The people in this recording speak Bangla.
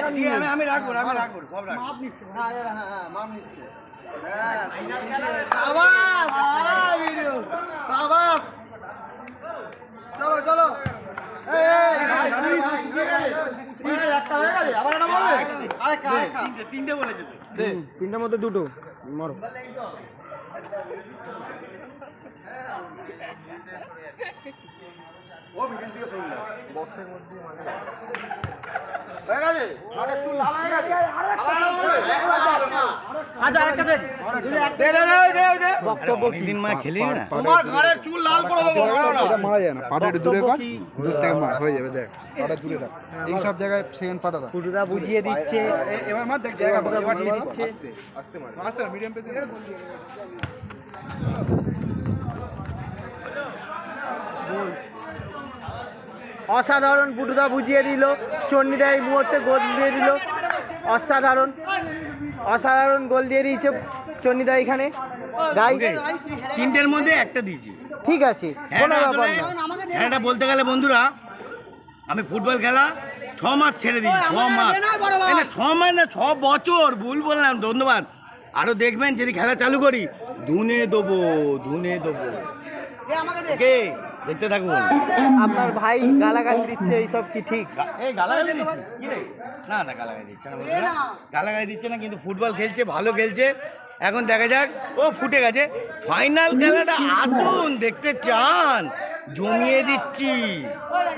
আমি আমি রাখব আমি রাখব সব রাখব চলো চলো তিনটে তিনটে বলেছে তো তিনটার মধ্যে দুটো। মারো। ও বিকেল থেকে শুনল বক্সের মধ্যে মানে হয়ে গেছে আর একটু লাল দেবো এটা মারা যায় না। পাটা দূরে কর। দূর থেকে মার হয়ে যাবে দেখ। পাটা দূরে রাখ। এই জায়গায় সেকেন্ড পাটা রাখ। বুঝিয়ে দিচ্ছে। এবার মার দেখ জায়গা পাঠিয়ে পাঠিয়ে দিচ্ছে দিচ্ছে। আস্তে মারে। আস্তে মিডিয়াম পেতে অসাধারণ পুটুদা বুঝিয়ে দিল। চন্ডিদা এই মুহূর্তে গোল দিয়ে দিল। অসাধারণ। অসাধারণ গোল দিয়ে দিয়েছে চন্ডিদা এখানে। তিনটের মধ্যে একটা দিয়েছি। ঠিক আছে হ্যাঁ এটা হ্যাঁ এটা বলতে গেলে বন্ধুরা আমি ফুটবল খেলা ছ মাস ছেড়ে দিয়েছি ছ মাস। ছ মাস না ছ বছর ভুল বললাম ধন্যবাদ। আরও দেখবেন যদি খেলা চালু করি ধুনে দেবো ধুনে দেবো। ওকে। দেখতে থাকুন। আপনার ভাই গালাগালি দিচ্ছে, এইসব কি ঠিক? এই গালাগালি দিচ্ছে। কি রে? না না, গালাগালি দিচ্ছে না। গালাগালি দিচ্ছে না, কিন্তু ফুটবল খেলছে, ভালো খেলছে। এখন দেখা যাক, ও ফুটে গেছে। ফাইনাল খেলাটা আসুন, দেখতে চান। জমিয়ে দিচ্ছি।